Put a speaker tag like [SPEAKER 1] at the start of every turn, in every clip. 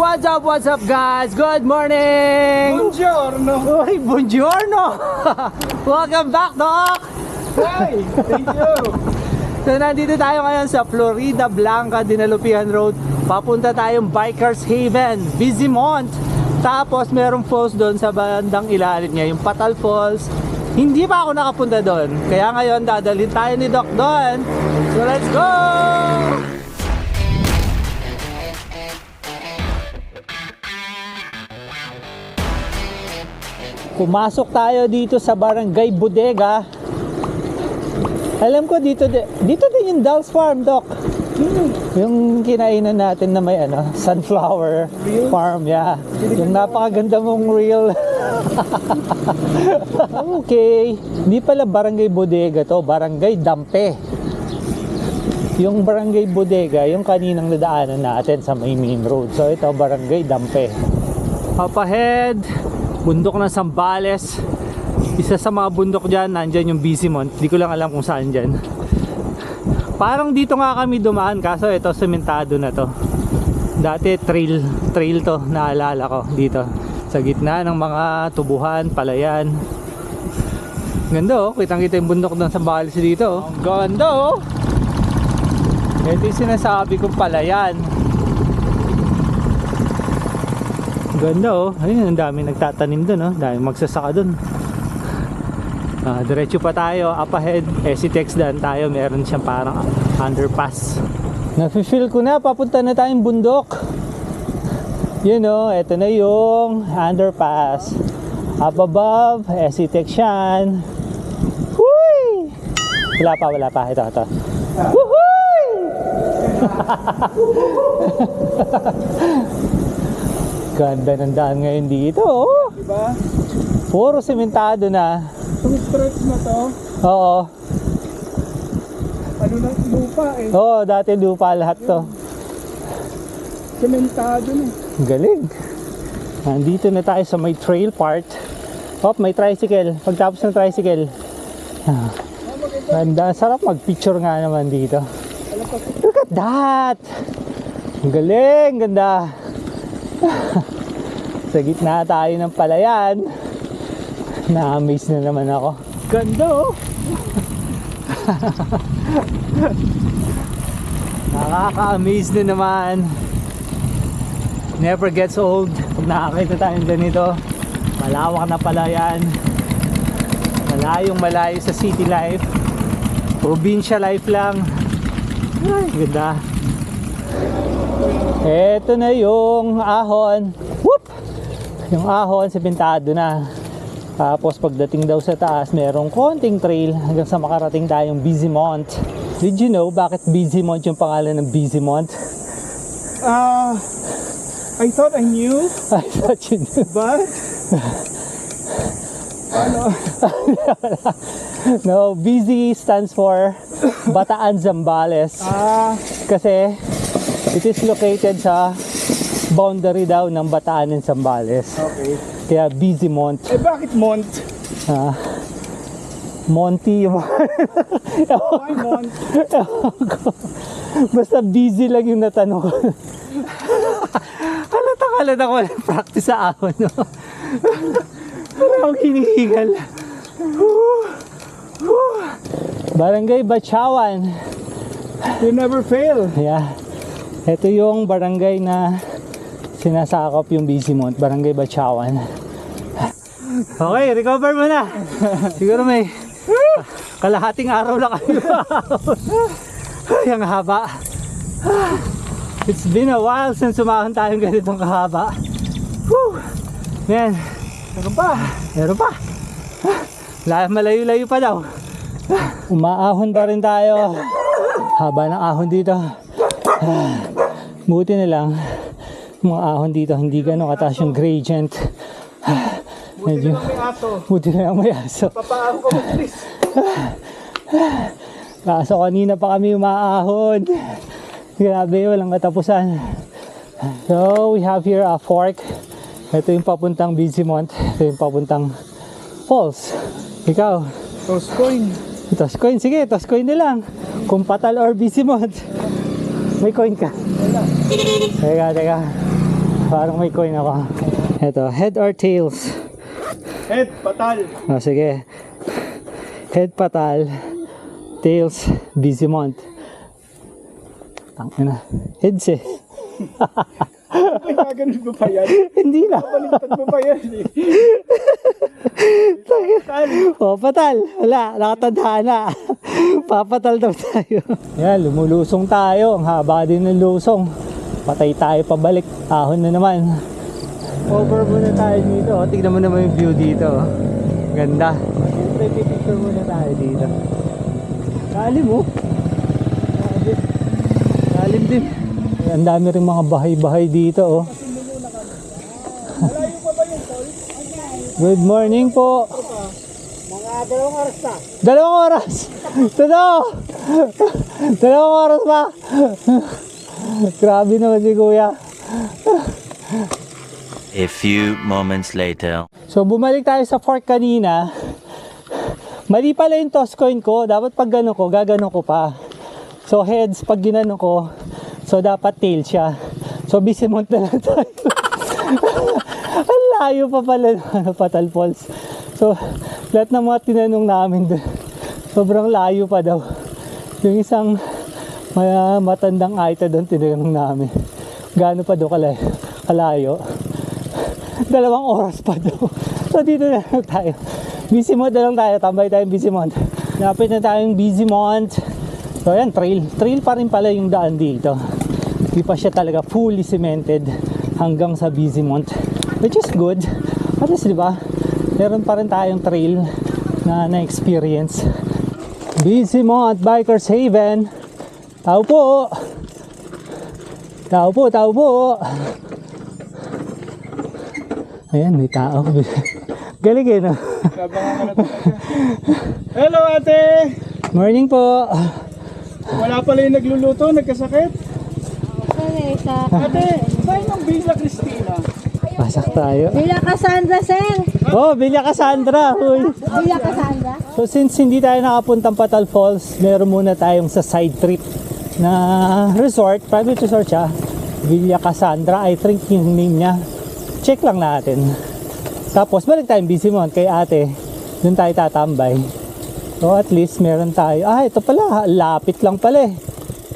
[SPEAKER 1] What's up, what's up guys? Good morning!
[SPEAKER 2] Buongiorno!
[SPEAKER 1] Uy, buongiorno! Welcome back, Doc!
[SPEAKER 2] Hi! Thank you!
[SPEAKER 1] So nandito tayo ngayon sa Florida Blanca, Dinalupihan Road. Papunta tayong Bikers Haven, Bizimont. Tapos merong falls doon sa bandang ilalim niya, yung Patal Falls. Hindi pa ako nakapunta doon. Kaya ngayon dadalhin tayo ni Doc doon. So let's go! Pumasok tayo dito sa Barangay Bodega. Alam ko dito di- dito din yung Dals Farm, Doc. Yung kinainan natin na may ano, sunflower farm, yeah. Yung napakaganda mong reel. okay. Hindi pala barangay bodega to, barangay dampe. Yung barangay bodega, yung kaninang nadaanan natin sa may main road. So ito, barangay dampe. Up ahead, bundok ng Sambales. Isa sa mga bundok dyan, nandyan yung Bizimont. Hindi ko lang alam kung saan dyan. Parang dito nga kami dumaan, kaso ito, sementado na to. Dati trail, trail to, naalala ko dito. Sa gitna ng mga tubuhan, palayan. Ganda oh, kitang kita yung bundok ng Sambales dito oh. Ganda oh. Ito yung sinasabi kong palayan. Ganda oh. Ayun, ang dami nagtatanim doon oh. Dami magsasaka doon. Ah, diretso pa tayo, up ahead, SCTEX daan tayo, meron siyang parang underpass. Nafe-feel ko na, papunta na tayong bundok. Yun o, eto na yung underpass. Up above, SCTEX yan. Huy! Wala pa, wala pa. Ito, ito. Woohoo! Ganda ng daan ngayon dito. Oh.
[SPEAKER 2] Diba?
[SPEAKER 1] Puro sementado na.
[SPEAKER 2] Itong stretch na to,
[SPEAKER 1] Oo.
[SPEAKER 2] ano na lupa eh.
[SPEAKER 1] Oo, dati lupa lahat to.
[SPEAKER 2] Sementado na.
[SPEAKER 1] Galing. Nandito na tayo sa may trail part. Oh, may tricycle. Pagtapos ng tricycle. Ah, Ganda. Sarap mag-picture nga naman dito. Look at that! Ang Galing. Ganda. sa gitna tayo ng palayan. Na-amaze na naman ako. Ganda oh! Nakaka-amaze na naman. Never gets old. Pag nakakita tayong ganito, malawak na palayan. Malayong malayo sa city life. Provincia life lang. Ay, ganda. Eto na yung ahon. Whoop! Yung ahon, sementado na. Tapos pagdating daw sa taas, merong konting trail hanggang sa makarating tayong Bizimont. Did you know bakit Bizimont yung pangalan ng Bizimont?
[SPEAKER 2] Ah, I thought I knew,
[SPEAKER 1] I thought you knew.
[SPEAKER 2] but... ano?
[SPEAKER 1] No, BZ stands for Bataan Zambales.
[SPEAKER 2] Ah,
[SPEAKER 1] Kasi it is located sa boundary daw ng Bataan and Zambales.
[SPEAKER 2] okay.
[SPEAKER 1] Kaya Bizimont.
[SPEAKER 2] Eh bakit Mont?
[SPEAKER 1] Ah, Monty yung
[SPEAKER 2] Why Mont?
[SPEAKER 1] Basta busy lang yung natanong ko. halata halata ko walang practice sa ahon. No? Parang akong. Whew. Barangay Bachawan.
[SPEAKER 2] You never fail.
[SPEAKER 1] Yeah. Ito yung barangay na sinasakop yung Bizimont, Barangay Bachawan. Okay, recover mo na. Siguro may kalahating araw lang kami. Ay, ang haba. It's been a while since sumahon tayong ganitong kahaba. Whew. Man,
[SPEAKER 2] Ano ba?
[SPEAKER 1] meron pa. La- Malayo-layo pa daw. Umaahon pa rin tayo. Haba ng ahon dito. Buti na lang. Mga ahon dito, hindi gano'ng kataas yung gradient. Medyo, buti na lang may aso.
[SPEAKER 2] Papaako ko please.
[SPEAKER 1] Kaso kanina pa kami umaahon. Grabe, walang katapusan. So, we have here a fork. Ito yung papuntang Bizimont. Ito yung papuntang falls. Ikaw,
[SPEAKER 2] Toss coin.
[SPEAKER 1] toss coin. Sige, toss coin na lang. Kung patal or Bizimont. May coin ka. Teka, teka. Parang may coin ako. Ito, head or tails?
[SPEAKER 2] Head, patal.
[SPEAKER 1] O, sige. Head patal. Tails, Bizimont. Tangina. Heads eh.
[SPEAKER 2] Ay, gaganon mo pa yan.
[SPEAKER 1] Hindi na.
[SPEAKER 2] Baliktad mo pa yan eh. Patal.
[SPEAKER 1] O, patal. Wala, nakatandaan na. Papatal daw tayo. Yan, lumulusong tayo. Ang haba din ng lusong. Patay tayo pabalik. Ahon na naman. Over muna tayo dito. O, tignan mo naman yung view dito. o. Ganda. Siyempre, picture muna tayo dito. Lalim mo. Grabe. Lalim din. Ang dami rin mga bahay-bahay dito. Oh. Good morning po.
[SPEAKER 2] Mga dalawang oras na.
[SPEAKER 1] Dalawang oras. Totoo. Dalawang oras pa. Grabe naman si kuya.
[SPEAKER 3] A few moments later.
[SPEAKER 1] So bumalik tayo sa fork kanina. Mali pala yung toss coin ko. Dapat pag gano'n ko, gaganon ko pa. So heads, pag ginano ko, so dapat tail siya. So bisimont na lang tayo. Ang layo pa pala ng ano, Patal Falls. So lahat ng mga tinanong namin doon, sobrang layo pa daw. Yung isang ma- matandang aita doon tinanong namin. Gaano pa daw kalayo? kalayo dalawang oras pa daw. So dito na lang tayo. Busy mode na lang tayo. Tambay tayong busy mode. Lapit na tayong busy mode. So ayan, trail. Trail pa rin pala yung daan dito. Hindi pa siya talaga fully cemented hanggang sa busy month. Which is good. At least, di ba? Meron pa rin tayong trail na na-experience. Busy month, Bikers Haven. Tao po. Tao po, tao po. Ayan, may tao. Galing eh, no?
[SPEAKER 2] Hello ate!
[SPEAKER 1] Morning po.
[SPEAKER 2] Wala pala yung nagluluto, nagkasakit.
[SPEAKER 4] Okay, sa
[SPEAKER 2] Ate, saan yung Villa Cristina?
[SPEAKER 1] Pasak tayo.
[SPEAKER 4] Villa Cassandra, sir.
[SPEAKER 1] Oh, Villa Cassandra. Uy.
[SPEAKER 4] Villa Cassandra.
[SPEAKER 1] So since hindi tayo nakapuntang Patal Falls, meron muna tayong sa side trip na resort, private resort siya. Villa Cassandra, I think yung name niya. Check lang natin. Tapos balik tayong busy mo kay ate. Doon tayo tatambay. So at least meron tayo. Ah, ito pala, lapit lang pala eh.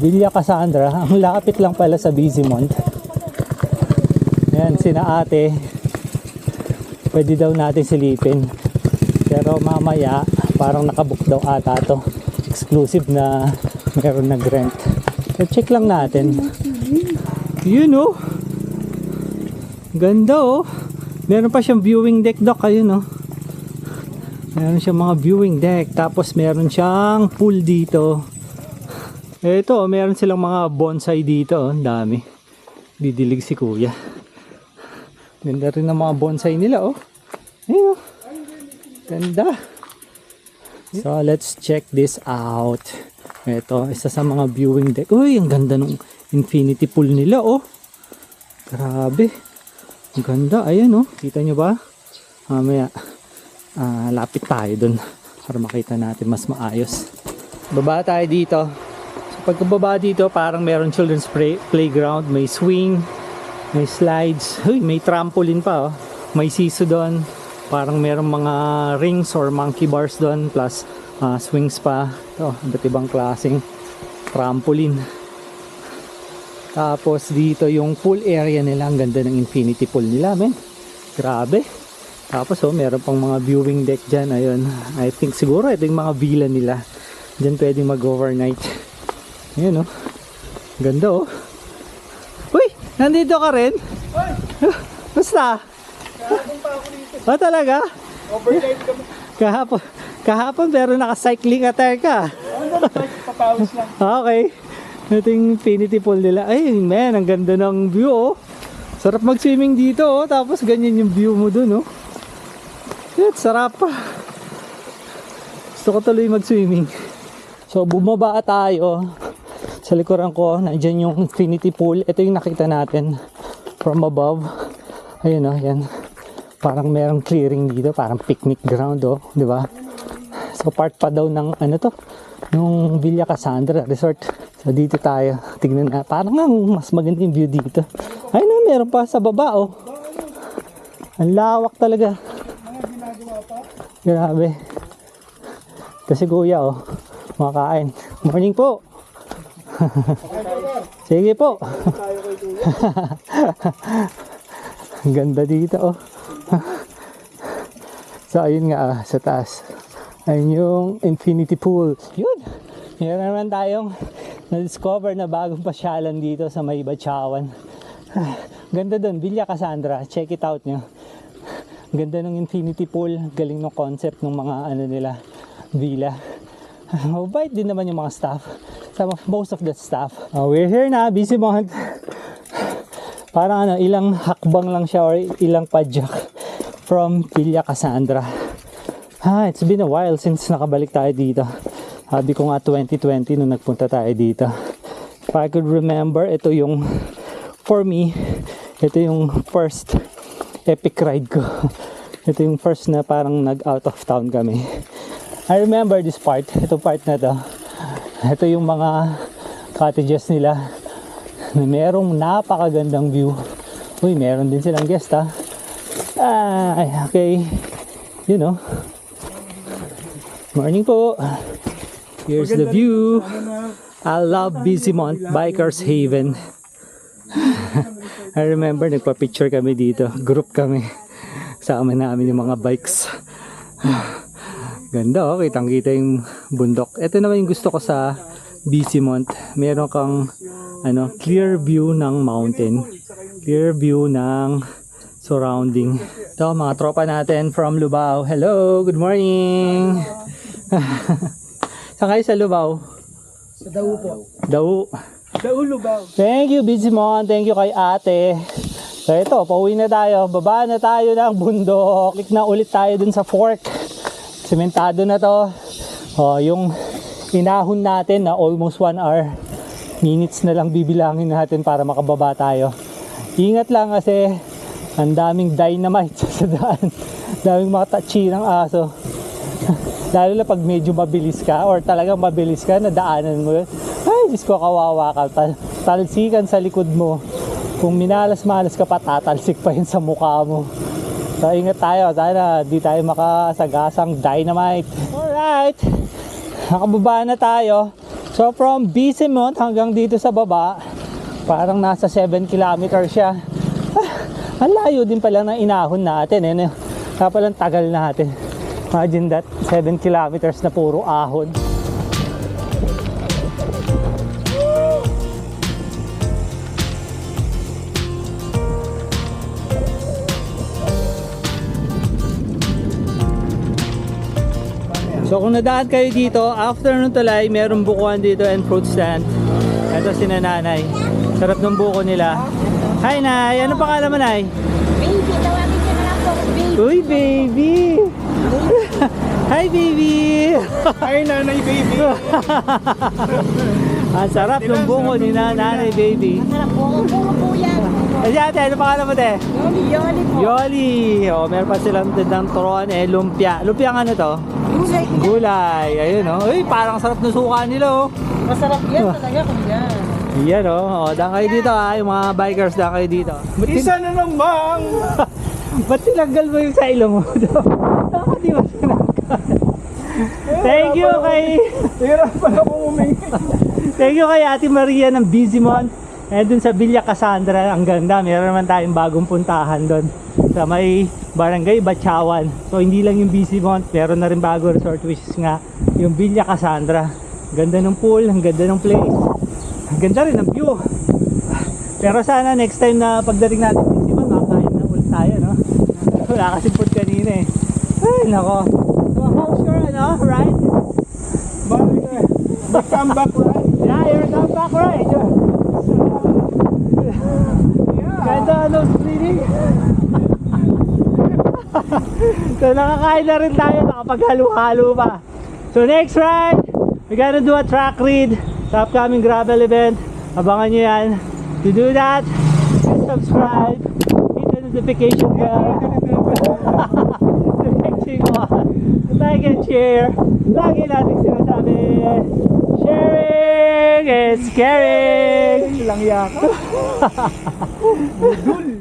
[SPEAKER 1] Villa Cassandra, ang lapit lang pala sa Bizimont. Yan, sina ate. Pwede daw natin silipin. Pero mamaya, parang nakabook daw ata to. Exclusive na meron nag-rent. So check lang natin. Yun oh. Ganda oh. Meron pa siyang viewing deck doc. Ayun oh. Meron siyang mga viewing deck. Tapos meron siyang pool dito. Ito, oh, meron silang mga bonsai dito. Oh. Ang dami. Didilig si kuya. Ganda rin ng mga bonsai nila oh. Ayun oh. Ganda. So, let's check this out. Ito, isa sa mga viewing deck. Uy, ang ganda ng infinity pool nila, oh. Grabe. Ang ganda. Ayan, oh. Kita nyo ba? Mamaya, ah, lapit tayo dun para makita natin mas maayos. Baba tayo dito. So, pagkababa dito, parang meron children's play- playground. May swing, may slides. Uy, may trampoline pa, oh. May siso doon. Parang merong mga rings or monkey bars doon plus ah, swings pa. Ito, iba't ibang klaseng trampoline. Tapos dito yung pool area nila, ang ganda ng infinity pool nila, men. Grabe. Tapos oh, meron pang mga viewing deck dyan. Ayun, I think siguro ito yung mga villa nila. Diyan pwedeng mag-overnight. Ayun oh. Ganda oh. Uy, nandito ka rin? Basta?
[SPEAKER 2] Kahapon pa ako dito.
[SPEAKER 1] Oh, talaga?
[SPEAKER 2] Overnight kami.
[SPEAKER 1] Kahapon, kahapon pero naka-cycling attire ka.
[SPEAKER 2] Papawis lang.
[SPEAKER 1] Okay. Ito yung infinity pool nila. Ay, man, ang ganda ng view, oh. Sarap mag-swimming dito, oh. Tapos ganyan yung view mo dun, oh. Shit, sarap pa. Gusto ko tuloy mag-swimming. So, bumaba tayo. Sa likuran ko, nandyan yung infinity pool. Ito yung nakita natin from above. Ayun, oh, yan. Parang merong clearing dito. Parang picnic ground, oh. Di ba? So, part pa daw ng, ano to? Yung Villa Cassandra Resort. So, dito tayo. Tignan na. Parang nga mas maganda yung view dito. Ayun na, meron pa sa baba, oh. Ang lawak talaga. Grabe. Kasi kuya, oh. Makain. Morning po. Sige po. Ang ganda dito, oh. so, ayun nga, ah, sa taas. Ayun yung infinity pool. Yun. Meron naman tayong na-discover na bagong pasyalan dito sa may Bachawan. Ganda doon, Villa Cassandra. Check it out nyo. Ganda ng infinity pool. Galing ng concept ng mga ano nila, villa. Mabait din naman yung mga staff. Some of, most of the staff. Oh, we're here na, busy month. Parang ano, ilang hakbang lang siya or ilang padyak from Villa Cassandra. Ah, it's been a while since nakabalik tayo dito. Sabi ko nga 2020 nung nagpunta tayo dito. If I could remember, ito yung, for me, ito yung first epic ride ko. Ito yung first na parang nag out of town kami. I remember this part, ito part na to. Ito yung mga cottages nila na merong napakagandang view. Uy, meron din silang guest ha. Ay, okay. You know. Morning po. Here's the view. I love Bizimont Bikers Haven. I remember nagpa-picture kami dito. Group kami. Sama namin yung mga bikes. Ganda oh, kitang kita yung bundok. Ito naman yung gusto ko sa Bizimont. Meron kang ano, clear view ng mountain. Clear view ng surrounding. Ito, mga tropa natin from Lubao. Hello, good morning. Saan kayo sa Lubao?
[SPEAKER 2] Sa daw po.
[SPEAKER 1] Daw.
[SPEAKER 2] Daulo ba?
[SPEAKER 1] Thank you, Bizimon. Thank you kay ate. So ito, pauwi na tayo. Baba na tayo ng bundok. Click na ulit tayo dun sa fork. Sementado na to. Oh, yung inahon natin na almost 1 hour. Minutes na lang bibilangin natin para makababa tayo. Ingat lang kasi ang daming dynamite sa daan. daming mga tachi ng aso. Lalo na pag medyo mabilis ka or talagang mabilis ka, nadaanan mo yun. Ay, Diyos ko, kawawa ka. Tal- talsikan sa likod mo. Kung minalas-malas ka pa, tatalsik pa yun sa mukha mo. So, ingat tayo. Sana di tayo makasagasang dynamite. Alright. Nakababa na tayo. So, from Bisimont hanggang dito sa baba, parang nasa 7 kilometer siya. Ah, ang layo din pala ng inahon natin. Eh. Kaya palang tagal natin. Imagine that, 7 kilometers na puro ahon. So kung nadaan kayo dito, after nung tulay, merong bukuan dito and fruit stand. Ito si nanay. Sarap ng buko nila. Hi Nay, ano pangalan mo Nay?
[SPEAKER 4] Baby, tawagin ka na lang po. Baby.
[SPEAKER 1] Uy baby! Hi baby!
[SPEAKER 2] Ay, nanay baby.
[SPEAKER 1] Ang sarap ng buko ni nanay baby.
[SPEAKER 4] Masarap po. Puro po yan.
[SPEAKER 1] Ay ate, ano pangalan mo te?
[SPEAKER 4] Yoli, yoli po.
[SPEAKER 1] Yoli! O, meron pa silang tindang turon eh, lumpia. Lumpia ano to?
[SPEAKER 4] Gulay.
[SPEAKER 1] Gulay. Ayun o. Uy, parang sarap ng suka nila oh.
[SPEAKER 4] Masarap yan talaga kung yan.
[SPEAKER 1] Yan o. O, daan kayo dito ha. Yung mga bikers, daan kayo dito.
[SPEAKER 2] Isa na namang.
[SPEAKER 1] ba't tinanggal mo yung sa ilong mo? Bakit di mo? Thank you kay
[SPEAKER 2] Hirap pa ako umingi.
[SPEAKER 1] Thank you kay Ate Maria ng Bizimon. Eh dun sa Villa Cassandra, ang ganda. Meron naman tayong bagong puntahan doon sa may barangay Bachawan. So hindi lang yung Bizimon, meron na rin bago resort which is nga yung Villa Cassandra. Ganda ng pool, ang ganda ng place. Ang ganda rin ng view. Pero sana next time na pagdating natin sa Bizimon, makakain na ulit tayo, no? Wala kasi food kanina eh. Ay, nako. So how's your, ano, ride?
[SPEAKER 2] Balik na. Back come back right.
[SPEAKER 1] Yeah, you're come back right. Ganda ano, screening. so nakakain na rin tayo, nakapaghalo-halo pa. So next ride, we gotta do a track read sa upcoming gravel event. Abangan nyo yan. To do that, please subscribe, hit the notification bell. Share. Lagi natin sinasabi, sharing is caring.
[SPEAKER 2] Lang yaka. Budol.